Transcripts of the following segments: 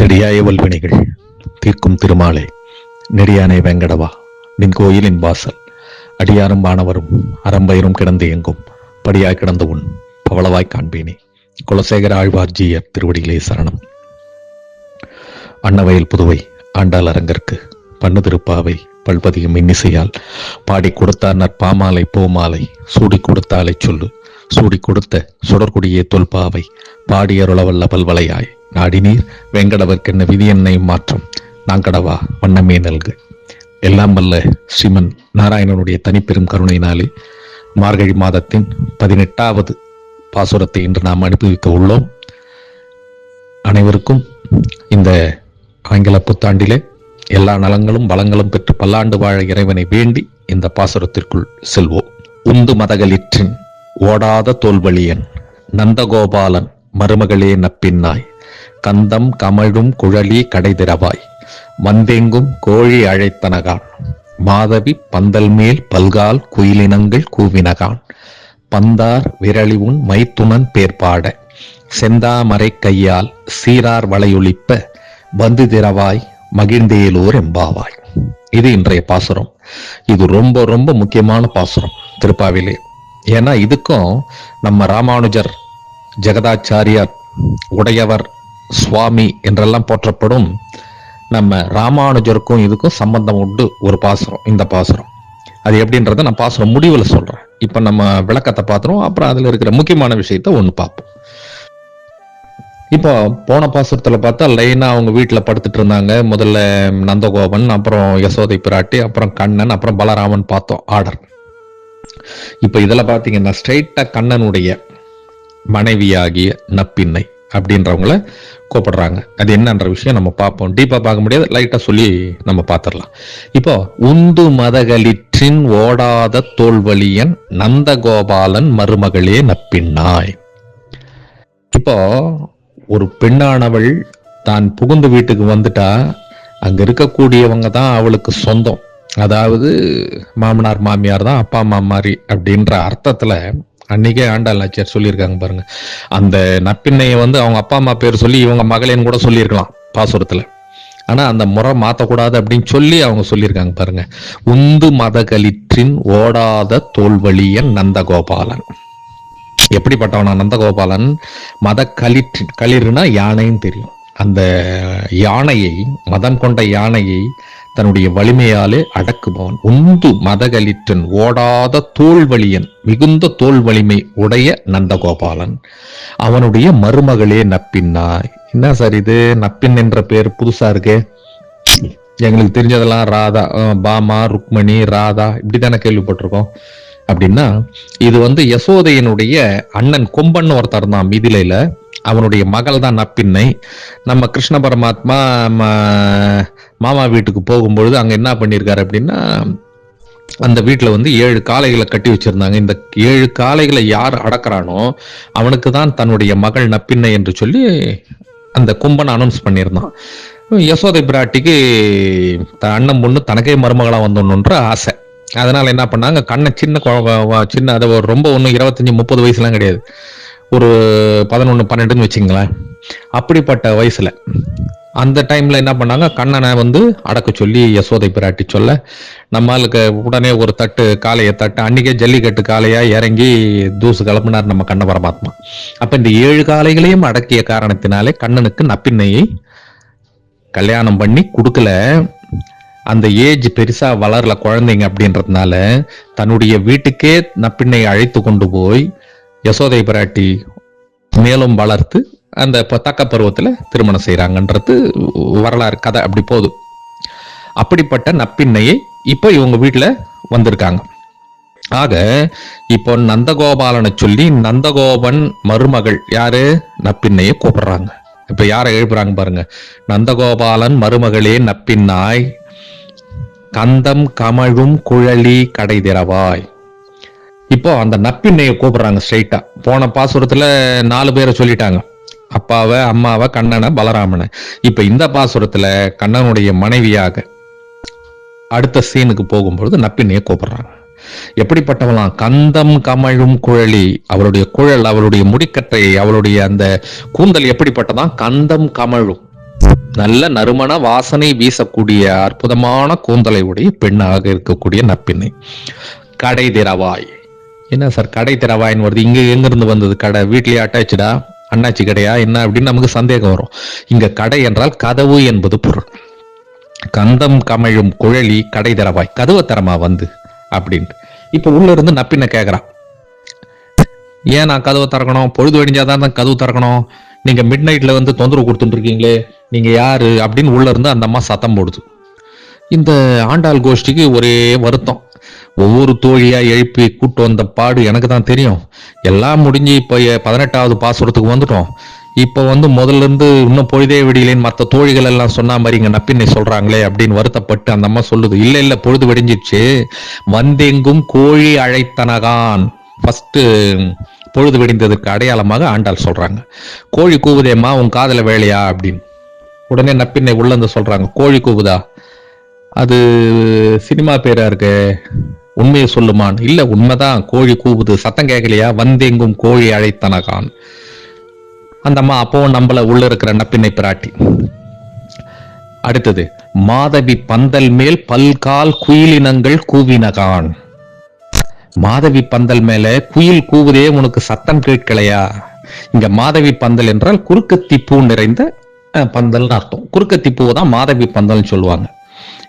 செடியாய வல்வினைகள் தீர்க்கும் திருமாலே. நெடியானை வெங்கடவா நின் கோயிலின் வாசல். அடியாரும் வானவரும் அறம்பயிரும் கிடந்து எங்கும். படியாய் கிடந்த உன் பவளவாய் காண்பேனே. குலசேகர ஆழ்வார் திருவடியிலே சரணம். அன்னவயல் புதுவை ஆண்டாள் அரங்கற்கு. பண்ணு திருப்பாவை பல்பதியும் இன்னிசையால் பாடி கொடுத்தார் நற்பாமாலை பூமாலை. சூடி கொடுத்தாலை சொல்லு. சூடி கொடுத்த சுடற்குடியே தொல்பாவை பாடியருளவல்ல பல்வளையாய். நாடினீர் வெங்கடவர்க்கென்ன விதி என்னை மாற்றம். நாங்கடவா வண்ணமே நல்கு. எல்லாம் வல்ல ஸ்ரீமன் நாராயணனுடைய தனிப்பெரும் கருணையினாலே மார்கழி மாதத்தின் பதினெட்டாவது பாசுரத்தை இன்று நாம் அனுபவிக்க உள்ளோம். அனைவருக்கும் இந்த ஆங்கில புத்தாண்டிலே எல்லா நலங்களும் வளங்களும் பெற்று பல்லாண்டு வாழ இறைவனை வேண்டி இந்த பாசுரத்திற்குள் செல்வோம். உந்து மதகளிற்றின் ஓடாத தோல்வழியன் நந்தகோபாலன் மருமகளே நப்பின்னாய். கந்தம் கமழும் குழலி கடைதிரவாய். வந்தெங்கும் கோழி அழைத்தனகான். மாதவி பந்தல் மேல் பல்கால் குயிலினங்கள் கூவினகான். பந்தார் விரலிவுன் மைத்துனன் பேர்பாட. செந்தாமரை கையால் சீரார் வளையொலிப்ப பந்து திரவாய் மகிழ்ந்தேலூர் எம்பாவாய். இது இன்றைய பாசுரம். இது ரொம்ப ரொம்ப முக்கியமான பாசுரம் திருப்பாவிலே. ஏன்னா இதுக்கும் நம்ம ராமானுஜர் ஜெகதாச்சாரியார் உடையவர் சுவாமி என்றெல்லாம் போற்றப்படும் நம்ம ராமானுஜருக்கும் இதுக்கும் சம்பந்தம் உண்டு ஒரு பாசுரம் இந்த பாசுரம். அது எப்படின்றத நான் பாசுரம் முடிவில் சொல்றேன். இப்ப நம்ம விளக்கத்தை பார்த்துருவோம் அப்புறம் அதுல இருக்கிற முக்கியமான விஷயத்த ஒன்று பார்ப்போம். இப்போ போன பாசுரத்தில் பார்த்தா லைனா அவங்க வீட்டில் படுத்துட்டு இருந்தாங்க. முதல்ல நந்தகோபன் அப்புறம் யசோதை பிராட்டி அப்புறம் கண்ணன் அப்புறம் பலராமன் பார்த்தோம் ஆர்டர் இப்ப இதுல பாத்தீங்கன்னா ஸ்ட்ரைட்டா கண்ணனுடைய மனைவியாகிய நப்பின்னை அப்படின்றவங்கள கூப்பிடுறாங்க. அது என்னன்ற விஷயம் நம்ம பார்ப்போம். டீப்பா பார்க்க முடியாது லைட்டா சொல்லி நம்ம பார்த்துடலாம். இப்போ உந்து மதகளிற்றின் ஓடாத தோல்வழியன் நந்தகோபாலன் மருமகளே நப்பின்னாய். இப்போ ஒரு பெண்ணானவள் தான் புகுந்து வீட்டுக்கு வந்துட்டா அங்க இருக்கக்கூடியவங்க தான் அவளுக்கு சொந்தம். அதாவது மாமனார் மாமியார் தான் அப்பா அம்மா மாதிரி அப்படின்ற அர்த்தத்துல அன்னைக்கே ஆண்டாள் நாச்சியார் சொல்லியிருக்காங்க பாருங்க. அந்த நப்பின்னைய வந்து அவங்க அப்பா அம்மா பேர் சொல்லி இவங்க மகளேன்னு கூட சொல்லியிருக்கலாம் பாசுரத்துல. ஆனா அந்த முறை மாத்தக்கூடாது அப்படின்னு சொல்லி அவங்க சொல்லியிருக்காங்க பாருங்க. உந்து மத கலிற்றின் ஓடாத தோல்வழியன் நந்தகோபாலன். எப்படிப்பட்டவனா நந்தகோபாலன்? மத களிற்று களிறுனா யானைன்னு தெரியும். அந்த யானையை மதம் கொண்ட யானையை தன்னுடைய வலிமையாலே அடக்குபவன். உந்து மதகளிற்றன் ஓடாத தோல்வழியன் மிகுந்த தோல் வலிமை உடைய நந்தகோபாலன். அவனுடைய மருமகளே நப்பின்னாய் என்ன சார் இது? நப்பின் என்ற பேர் புதுசா இருக்கே. எங்களுக்கு தெரிஞ்சதெல்லாம் ராதா பாமா ருக்மணி ராதா இப்படித்தானே கேள்விப்பட்டிருக்கோம். அப்படின்னா இது வந்து யசோதையனுடைய அண்ணன் கொம்பன் ஒருத்தர் தான் மிதிலையில. அவனுடைய மகள் தான் நப்பின்னை. நம்ம கிருஷ்ண பரமாத்மா ம- மாமா வீட்டுக்கு போகும்பொழுது அங்கே என்ன பண்ணியிருக்காரு அப்படின்னா அந்த வீட்டில் வந்து ஏழு காளைகளை கட்டி வச்சிருந்தாங்க. இந்த ஏழு காளைகளை யார் அடக்கிறானோ அவனுக்கு தான் தன்னுடைய மகள் நப்பின்னை என்று சொல்லி அந்த கும்பன் அனௌன்ஸ் பண்ணியிருந்தான். யசோதை பிராட்டிக்கு த- அண்ணன் பொண்ணு தனக்கே மருமகளாக வந்தோன்னுன்ற ஆசை. அதனால என்ன பண்ணாங்க கண்ணை சின்ன சின்ன அதை ஒரு ரொம்ப ஒன்றும் இருபத்தஞ்சி முப்பது வயசுலாம் கிடையாது. ஒரு பதினொன்று பன்னெண்டுன்னு வச்சுங்களேன். அப்படிப்பட்ட வயசுல அந்த டைம்ல என்ன பண்ணாங்க? கண்ணனை வந்து அடக்க சொல்லி யசோதை பிராட்டி சொல்ல நம்மளுக்கு உடனே ஒரு தட்டு காளையை தட்டு அன்னைக்கே ஜல்லிக்கட்டு காலையா இறங்கி தூசு கிளம்பினார் நம்ம கண்ண பரமாத்மா. அப்ப இந்த ஏழு காளைகளையும் அடக்கிய காரணத்தினாலே கண்ணனுக்கு நப்பின்னையை கல்யாணம் பண்ணி கொடுக்கல. அந்த ஏஜ் பெருசா வளரல குழந்தைங்க அப்படின்றதுனால தன்னுடைய வீட்டுக்கே நப்பின்னை அழைத்து கொண்டு போய் யசோதை பிராட்டி மேலும் வளர்த்து அந்த ப- தக்க பருவத்தில் திருமணம் செய்கிறாங்கன்றது வரலாறு கதை. அப்படி போதும். அப்படிப்பட்ட நப்பின்னையை இப்போ இவங்க வீட்டில் வந்திருக்காங்க. ஆக இப்போ நந்தகோபாலனை சொல்லி நந்தகோபன் மருமகள் யாரு? நப்பின்னையை கூப்பிடுறாங்க. இப்போ யாரை எழுப்புறாங்க பாருங்க. நந்தகோபாலன் மருமகளே நப்பின்னாய். கந்தம் கமழும் குழலி கடை திறவாய். இப்போ அந்த நப்பின்னையை கூப்பிடுறாங்க ஸ்ட்ரைட்டா போன பாசுரத்துல நாலு பேரை சொல்லிட்டாங்க. அப்பாவை அம்மாவை கண்ணனை பலராமனை. இப்ப இந்த பாசுரத்துல கண்ணனுடைய மனைவியாக அடுத்த சீனுக்கு போகும்பொழுது நப்பினையை கூப்பிடுறாங்க. எப்படிப்பட்டவளாம்? கந்தம் கமழும் குழலி. அவருடைய குழல் அவருடைய முடிக்கட்டை அவருடைய அந்த கூந்தல் எப்படிப்பட்டதான் கந்தம் கமழும். நல்ல நறுமண வாசனை வீசக்கூடிய அற்புதமான கூந்தலை உடைய பெண்ணாக இருக்கக்கூடிய நப்பின்னை. கடை திறவாய். என்ன சார் கடை திறவாயின்னு வருது? இங்க எங்க இருந்து வந்தது கடை? வீட்லயே அட்டாச்சுடா அண்ணாச்சி கடையா? என்ன அப்படின்னு நமக்கு சந்தேகம் வரும். இங்க கடை என்றால் கதவு என்பது பொருள். கந்தம் கமழும் குழலி கடை திறவாய் கதவை தரமா வந்து? அப்படின்ட்டு. இப்ப உள்ள இருந்து நப்பின கேக்குறான். ஏன் நான் கதவை திறக்கணும்? பொழுது வெடிஞ்சாதான் தான் கதவு திறக்கணும். நீங்க மிட் நைட்ல வந்து தொந்தரவு கொடுத்துட்டு இருக்கீங்களே நீங்க யாரு? அப்படின்னு உள்ள இருந்து அந்த அம்மா சத்தம் போடுது. இந்த ஆண்டாள் கோஷ்டிக்கு ஒரே வருத்தம். ஒவ்வொரு தோழியா எழுப்பி கூட்டு வந்த பாடு எனக்கு தான் தெரியும். எல்லாம் முடிஞ்சு இப்ப பதினெட்டாவது பாசுரத்துக்கு வந்துட்டோம். இப்ப வந்து முதல்ல இருந்து இன்னும் பொழுதே விடியலேன்னு மற்ற தோழிகள் எல்லாம் சொன்ன மாதிரி இங்க நப்பின்னை சொல்றாங்களே அப்படின்னு வருத்தப்பட்டு அந்த அம்மா சொல்லுது இல்ல இல்ல பொழுது வெடிஞ்சிடுச்சு. வந்தெங்கும் கோழி அழைத்தனகான். ஃபர்ஸ்ட் பொழுது வெடிந்ததுக்கு அடையாளமாக ஆண்டாள் சொல்றாங்க. கோழி கூவுதேம்மா உன் காதல வேலையா? அப்படின்னு. உடனே நப்பின்னை உள்ள இருந்து சொல்றாங்க கோழி கூவுதா? அது சினிமா பேரா இருக்கு? உண்மையை சொல்லுமான். இல்ல உண்மைதான். கோழி கூவுது. சத்தம் கேட்கலையா? வந்தெங்கும் கோழி அழைத்தனகான். அந்த அம்மா அப்பவும் நம்மள உள்ள இருக்கிற நப்பினை பிராட்டி. அடுத்தது மாதவி பந்தல் மேல் பல்கால் குயிலினங்கள் கூவினகான். மாதவி பந்தல் மேல குயில் கூவுதே உனக்கு சத்தம் கேட்கலையா? இங்க மாதவி பந்தல் என்றால் குறுக்கத்தி பூ நிறைந்த அஹ், பந்தல்னு அர்த்தம். குறுக்கத்தி பூவை தான் மாதவி பந்தல்னு சொல்லுவாங்க.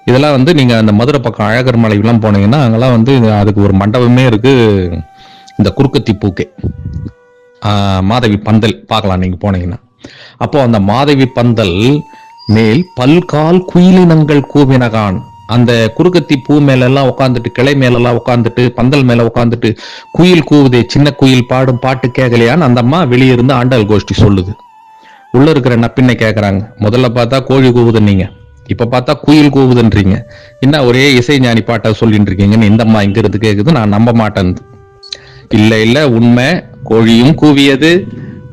இதெல்லாம் வந்து நீங்க அந்த மதுரை பக்கம் அழகர் மலைக்கெல்லாம் போனீங்கன்னா அங்கெல்லாம் வந்து அதுக்கு ஒரு மண்டபமே இருக்கு. இந்த குறுக்கத்தி பூக்கே. மாதவி பந்தல் பார்க்கலாம் நீங்க போனீங்கன்னா. அப்போ அந்த மாதவி பந்தல் மேல் பல்கால் குயிலினங்கள் கூவினகான். அந்த குறுக்கத்தி பூ மேலெல்லாம் உட்காந்துட்டு கிளை மேலெல்லாம் உட்காந்துட்டு பந்தல் மேல உட்காந்துட்டு குயில் கூவுதே சின்ன குயில் பாடும் பாட்டு கேட்கலையான்னு அந்த அம்மா வெளியே இருந்து ஆண்டாள் கோஷ்டி சொல்லுது. உள்ள இருக்கிற நப்பின்னை கேட்குறாங்க முதல்ல பார்த்தா கோழி கூவுது நீங்கள் இப்ப பார்த்தா குயில் கூவுதுன்றீங்க. என்ன ஒரே இசை ஞானி பாட்டை சொல்லிட்டு இருக்கீங்கன்னு இந்த அம்மா இங்க இருந்து கேக்குது நான் நம்ப மாட்டேன். இல்ல இல்ல உண்மை கோழியும் கூவியது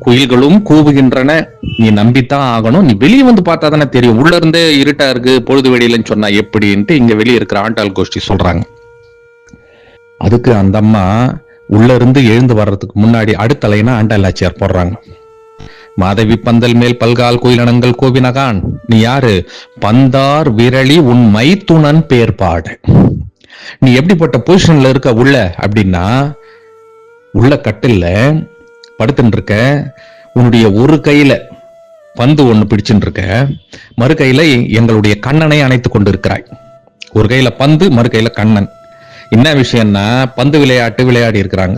குயில்களும் கூவுகின்றன. நீ நம்பித்தான் ஆகணும். நீ வெளியே வந்து பார்த்தா தானே தெரியும். உள்ள இருந்தே இருட்டா இருக்கு பொழுது வெளியிலன்னு சொன்னா எப்படின்ட்டு இங்க வெளியே இருக்கிற ஆண்டாள் கோஷ்டி சொல்றாங்க. அதுக்கு அந்த அம்மா உள்ள இருந்து எழுந்து வர்றதுக்கு முன்னாடி அடுத்த லைனா ஆண்டாள் ஆச்சியார் போடுறாங்க. மாதவி பந்தல் மேல் பல்கால் குயிலனங்கள் கோவினகான். நீ யாரு? பந்தார் விரலி உன் மைத்துணன் பேர் பாடு நீ எப்படிப்பட்ட பொசிஷன்ல இருக்க உள்ள அப்படின்னா உள்ள கட்டில்ல படுத்துட்டு இருக்க உன்னுடைய ஒரு கையில பந்து ஒண்ணு பிடிச்சுட்டு இருக்க மறு கையில எங்களுடைய கண்ணனை அணைத்து கொண்டு இருக்கிறாய் ஒரு கையில பந்து மறு கையில கண்ணன். என்ன விஷயம்னா பந்து விளையாட்டு விளையாடி இருக்கிறாங்க.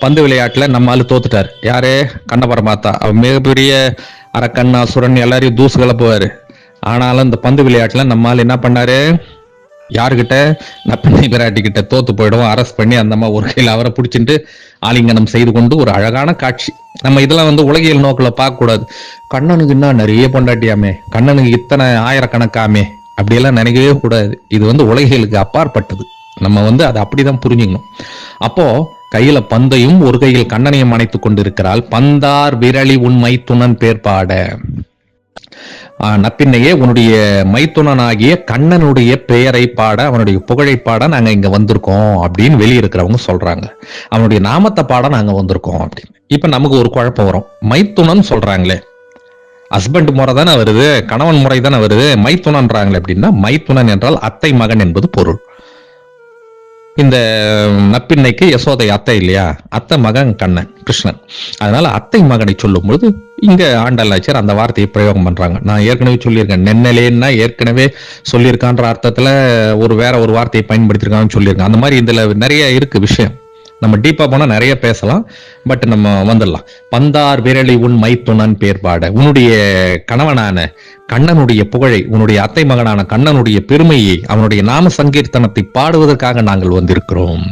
பந்து விளையாட்டுல நம்ம ஆளு தோத்துட்டார். யாரு? கண்ண பரமாத்தா. அவர் மிகப்பெரிய அரக்கண்ணா சுரன் எல்லாரையும் தூசு கலப்புவாரு ஆனாலும் இந்த பந்து விளையாட்டுல நம்ம ஆள் என்ன பண்ணாரு? யாருகிட்ட? நப்பிண்ணை பிராட்டி கிட்ட தோத்து போயிடும் அரெஸ்ட் பண்ணி அந்த அம்மா ஒரு கையில் அவரை பிடிச்சிட்டு ஆலிங்கனம் செய்து கொண்டு ஒரு அழகான காட்சி. நம்ம இதெல்லாம் வந்து உலகியல் நோக்கில் பார்க்கக்கூடாது. கண்ணனுக்கு என்ன நிறைய பொண்டாட்டியாமே. கண்ணனுக்கு இத்தனை ஆயிரக்கணக்காமே. அப்படியெல்லாம் நினைக்கவே கூடாது. இது வந்து உலகியலுக்கு அப்பாற்பட்டது. நம்ம வந்து அதை அப்படிதான் புரிஞ்சுக்கணும். அப்போ கையில பந்தையும் ஒரு கையில் கண்ணனையும் அணைத்துக் கொண்டிருக்கிறாள். பந்தார் விரலி உன் மைத்துனன் பேர்பாட. ஆஹ் நப்பின்னையே உன்னுடைய மைத்துனனாகிய கண்ணனுடைய பெயரை பாட அவனுடைய புகழை பாட நாங்க இங்க வந்திருக்கோம் அப்படின்னு வெளியிருக்கிறவங்க சொல்றாங்க. அவனுடைய நாமத்தை பாட நாங்க வந்திருக்கோம் அப்படின்னு. இப்ப நமக்கு ஒரு குழப்பம் வரும். மைத்துனன் சொல்றாங்களே. ஹஸ்பண்ட் முறை தானே வருது கணவன் முறை தானே வருது மைத்துனன்றாங்களே அப்படின்னா மைத்துனன் என்றால் அத்தை மகன் என்பது பொருள். இந்த நப்பின்னைக்கு யசோதை அத்தை இல்லையா? அத்தை மகன் கண்ணன் கிருஷ்ணன். அதனால அத்தை மகனை சொல்லும் பொழுது இங்க ஆண்டல்லாச்சர் அந்த வார்த்தையை பிரயோகம் பண்றாங்க. நான் ஏற்கனவே சொல்லியிருக்கேன். நென்னலேன்னா ஏற்கனவே சொல்லியிருக்கான்ற அர்த்தத்துல ஒரு வேற ஒரு வார்த்தையை பயன்படுத்தியிருக்காங்கன்னு சொல்லியிருக்கேன். அந்த மாதிரி இதுல நிறைய இருக்கு விஷயம். நம்ம டீப்பா போனா நிறைய பேசலாம் பட் நம்ம வந்துடலாம். பந்தார் விரலி உன் மைத்துனன் பேர்பாட. உன்னுடைய கணவனான கண்ணனுடைய புகழை உன்னுடைய அத்தை மகனான கண்ணனுடைய பெருமையை அவனுடைய நாம சங்கீர்த்தனத்தை பாடுவதற்காக நாங்கள் வந்திருக்கிறோம்.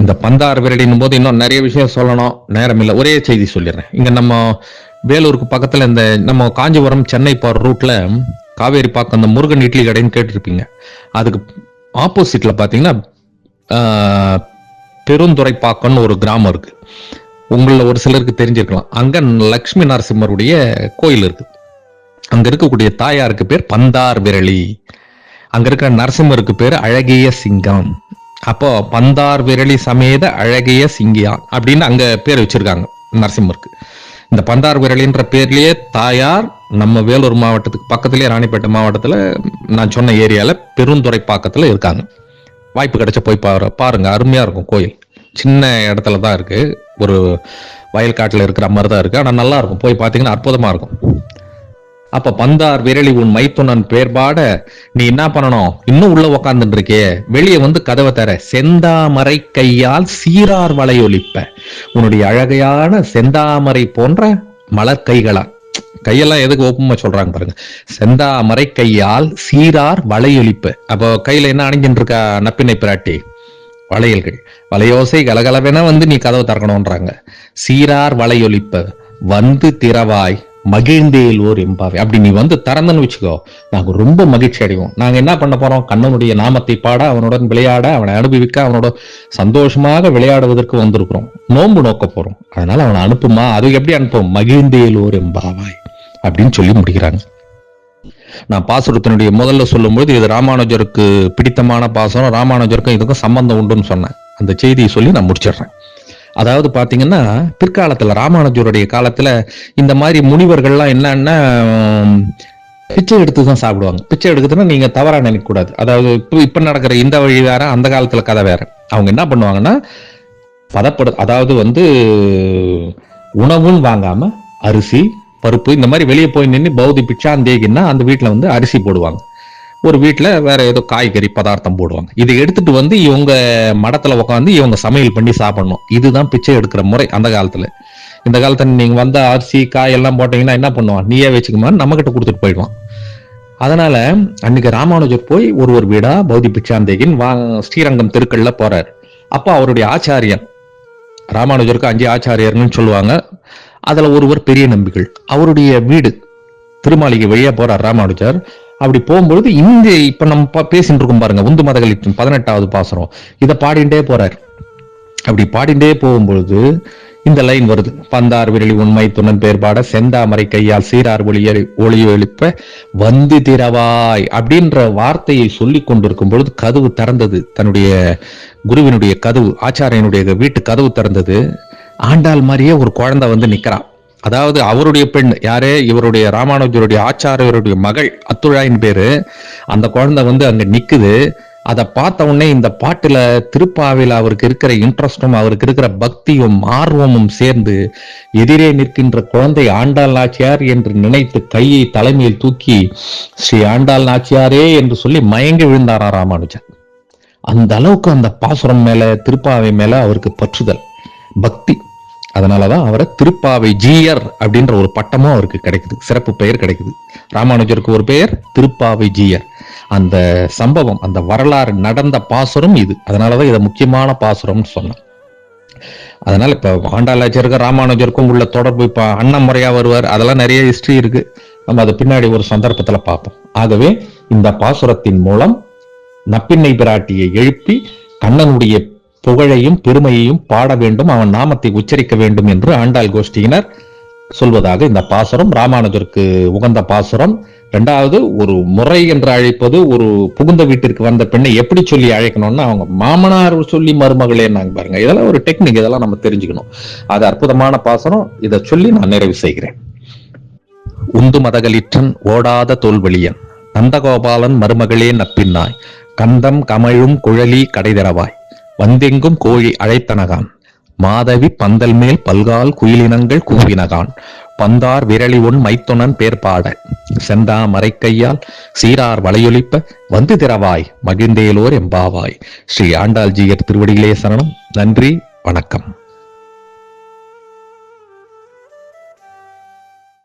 இந்த பந்தார் விரலின் போது இன்னும் நிறைய விஷயம் சொல்லணும் நேரம் இல்லை. ஒரே செய்தி சொல்லிடுறேன். இங்க நம்ம வேலூருக்கு பக்கத்துல இந்த நம்ம காஞ்சிபுரம் சென்னை போற ரூட்ல காவேரி பாக்கம் அந்த முருகன் இட்லி கடைன்னு கேட்டிருப்பீங்க. அதுக்கு ஆப்போசிட்ல பாத்தீங்கன்னா ஆஹ், பெருந்துறைப்பாக்கம்னு ஒரு கிராமம் இருக்கு. உங்களில் ஒரு சிலருக்கு தெரிஞ்சிருக்கலாம். அங்க லக்ஷ்மி நரசிம்மருடைய கோயில் இருக்கு. அங்க இருக்கக்கூடிய தாயாருக்கு பேர் பந்தார் விரலி. அங்க இருக்கிற நரசிம்மருக்கு பேர் அழகிய சிங்கம். அப்போ பந்தார் விரலி சமேத அழகிய சிங்கியான் அப்படின்னு அங்க பேர் வச்சிருக்காங்க நரசிம்மருக்கு. இந்த பந்தார் விரலின்ற பேர்லயே தாயார் நம்ம வேலூர் மாவட்டத்துக்கு பக்கத்திலேயே ராணிப்பேட்டை மாவட்டத்துல நான் சொன்ன ஏரியால பெருந்துறை பாக்கத்துல இருக்காங்க. வாய்ப்பு கிடைச்ச போய் பாரு பாருங்க. அருமையா இருக்கும் கோயில். சின்ன இடத்துல தான் இருக்கு. ஒரு வயல்காட்டில் இருக்கிற மாதிரி தான் இருக்கு. ஆனால் நல்லா இருக்கும். போய் பார்த்தீங்கன்னா அற்புதமா இருக்கும். அப்ப பந்தார் விரலி உன் மைத்துனன் பேர்பாட நீ என்ன பண்ணணும்? இன்னும் உள்ள உக்காந்துட்டு இருக்கே வெளியே வந்து கதவை தர. செந்தாமரை கையால் சீரார் வலையொலிப்ப உன்னுடைய அழகையான செந்தாமரை போன்ற மலர் கைகளால் கையெல்லாம் எதுக்கு ஓப்பமா சொல்றாங்க பாருங்க. செந்தாமரை கையால் சீரார் வளையொலிப்ப அப்போ கையில என்ன அணிஞ்சிட்டு இருக்கா நப்பினை பிராட்டி? வளையல்கள். வளையோசை கலகலவென வந்து நீ கதவை திறக்கணும்ன்றாங்க. சீரார் வளையொலிப்ப வந்து திறவாய். மகிழ்ந்தேல் ஓர் எம்பாவை அப்படி நீ வந்து திறந்தன்னு வச்சுக்கோ நாங்க ரொம்ப மகிழ்ச்சி அடைவோம். நாங்க என்ன பண்ண போறோம்? கண்ணனுடைய நாமத்தை பாட அவனுடன் விளையாட அவனை அனுபவிக்க அவனோட சந்தோஷமாக விளையாடுவதற்கு வந்திருக்கிறோம். நோன்பு நோக்க போறோம். அதனால அவனை அனுப்புமா? அது எப்படி அனுப்பும்? மகிழ்ந்தேல் ஓர் எம்பாவாய் அப்படின்னு சொல்லி முடிக்கிறாங்க. நான் பாசுரத்தினுடைய முதல்ல சொல்லும்போது இது ராமானுஜருக்கு பிடித்தமான பாசனம் ராமானுஜருக்கும் இதுக்கும் சம்பந்தம் உண்டுன்னு சொன்னேன். அந்த செய்தியை சொல்லி நான் முடிச்சிடுறேன். அதாவது பாத்தீங்கன்னா பிற்காலத்துல ராமானுஜருடைய காலத்துல இந்த மாதிரி முனிவர்கள்லாம் என்னன்னா பிச்சை எடுத்து தான் சாப்பிடுவாங்க. பிச்சை எடுக்குதுன்னா நீங்க தவறா நினைக்கக்கூடாது. அதாவது இப்போ இப்ப நடக்கிற இந்த வழி வேற அந்த காலத்துல கதை வேற. அவங்க என்ன பண்ணுவாங்கன்னா பதப்படு அதாவது வந்து உணவுன்னு வாங்காம அரிசி பருப்பு இந்த மாதிரி வெளியே போய் நின்று பௌதி பிச்சாந்தேகின்னா அந்த வீட்டில் வந்து அரிசி போடுவாங்க. ஒரு வீட்டில் வேற ஏதோ காய்கறி பதார்த்தம் போடுவாங்க. இதை எடுத்துட்டு வந்து இவங்க மடத்துல உட்காந்து இவங்க சமையல் பண்ணி சாப்பிடணும். இதுதான் பிச்சை எடுக்கிற முறை அந்த காலத்துல. இந்த காலத்துல நீங்க வந்த அரிசி காய் எல்லாம் போட்டீங்கன்னா என்ன பண்ணுவான்? நீயே வச்சுக்குமான்னு நம்ம கிட்ட கொடுத்துட்டு போயிடுவான். அதனால அன்னைக்கு ராமானுஜர் போய் ஒரு ஒரு வீடா பௌதி பிச்சாந்தேகின் வா ஸ்ரீரங்கம் தெருக்கள்ல போறாரு. அப்போ அவருடைய ஆச்சாரியன் ராமானுஜருக்கு அஞ்சு ஆச்சாரியர்னு சொல்லுவாங்க. அதுல ஒருவர் பெரிய நம்பிகள். அவருடைய வீடு திருமாளிகை வழியா போறார் ராமானுஜர். அப்படி போகும்பொழுது இந்த இப்ப நம்ம பேசிட்டு இருக்கோம் பாருங்க. உந்து மதகளின் பதினெட்டாவது பாசுரம். இதை பாடிண்டே போறார். அப்படி பாடிண்டே போகும்பொழுது இந்த லைன் வருது. பந்தார் விரலி உண்மை துணன் பேர்பாட செந்தாமரை கையால் சீரார் ஒளிய ஒளிய எழுப்ப வந்து திரவாய் அப்படின்ற வார்த்தையை சொல்லி கொண்டிருக்கும் பொழுது கதவு திறந்தது. தன்னுடைய குருவினுடைய கதவு ஆச்சாரியனுடைய வீட்டு கதவு திறந்தது. ஆண்டாள் மாதிரியே ஒரு குழந்தை வந்து நிக்கிறான். அதாவது அவருடைய பெண் யாரே? இவருடைய ராமானுஜருடைய ஆச்சாரியருடைய மகள் அத்துழாயின் பேரு. அந்த குழந்தை வந்து அங்க நிக்குது. அதை பார்த்த உடனே இந்த பாட்டுல திருப்பாவில அவருக்கு இருக்கிற இன்ட்ரெஸ்டும் அவருக்கு இருக்கிற பக்தியும் ஆர்வமும் சேர்ந்து எதிரே நிற்கின்ற குழந்தை ஆண்டாள் நாச்சியார் என்று நினைத்து கையை தலைமையில் தூக்கி ஸ்ரீ ஆண்டாள் நாச்சியாரே என்று சொல்லி மயங்கி விழுந்தாரா ராமானுஜர். அந்த அளவுக்கு அந்த பாசுரம் மேல திருப்பாவை மேல அவருக்கு பற்றுதல் பக்தி. அதனாலதான் அவரை திருப்பாவை ஜீயர் அப்படின்ற ஒரு பட்டமும் அவருக்கு கிடைக்குது. சிறப்பு பெயர் கிடைக்குது. ராமானுஜருக்கு ஒரு பெயர் திருப்பாவை ஜீயர். அந்த சம்பவம் அந்த வரலாறு நடந்த பாசுரம் இது. அதனாலதான் இதை முக்கியமான பாசுரம்னு சொன்னேன். அதனால இப்ப ஆண்டாளாச்சியருக்கும் ராமானுஜருக்கும் உள்ள தொடர்பு இப்ப அண்ணன் முறையா வருவார். அதெல்லாம் நிறைய ஹிஸ்டரி இருக்கு. நம்ம அதை பின்னாடி ஒரு சந்தர்ப்பத்துல பார்ப்போம். ஆகவே இந்த பாசுரத்தின் மூலம் நப்பின்னை பிராட்டியை எழுப்பி கண்ணனுடைய புகழையும் பெருமையையும் பாட வேண்டும் அவன் நாமத்தை உச்சரிக்க வேண்டும் என்று ஆண்டாள் கோஷ்டியினர் சொல்வதாக இந்த பாசுரம் ராமானுஜருக்கு உகந்த பாசுரம். ரெண்டாவது ஒரு முறை என்று அழைப்பது ஒரு புகுந்த வீட்டிற்கு வந்த பெண்ணை எப்படி சொல்லி அழைக்கணும்னா அவங்க மாமனார் சொல்லி மருமகளே நாங்க பாருங்க. இதெல்லாம் ஒரு டெக்னிக் இதெல்லாம் நம்ம தெரிஞ்சுக்கணும். அது அற்புதமான பாசனம் இதை சொல்லி நான் நிறைவு செய்கிறேன். உந்து மதகளிற்றன் ஓடாத தோல்வழியன் நந்தகோபாலன் மருமகளே நப்பின்னாய் கந்தம் கமழும் குழலி கடைதரவாய் வந்தெங்கும் கோழி அழைத்தனகான். மாதவி பந்தல் மேல் பல்கால் குயிலினங்கள் கூவினகான். பந்தார் விரலி ஒன் மைத்துணன் பேர்பாட. செந்தா மறைக்கையால் சீரார் வலையொலிப்ப வந்து திறவாய் மகிழ்ந்தேலோர் எம்பாவாய். ஸ்ரீ ஆண்டாள்ஜியர் திருவடிகளே சரணம். நன்றி வணக்கம்.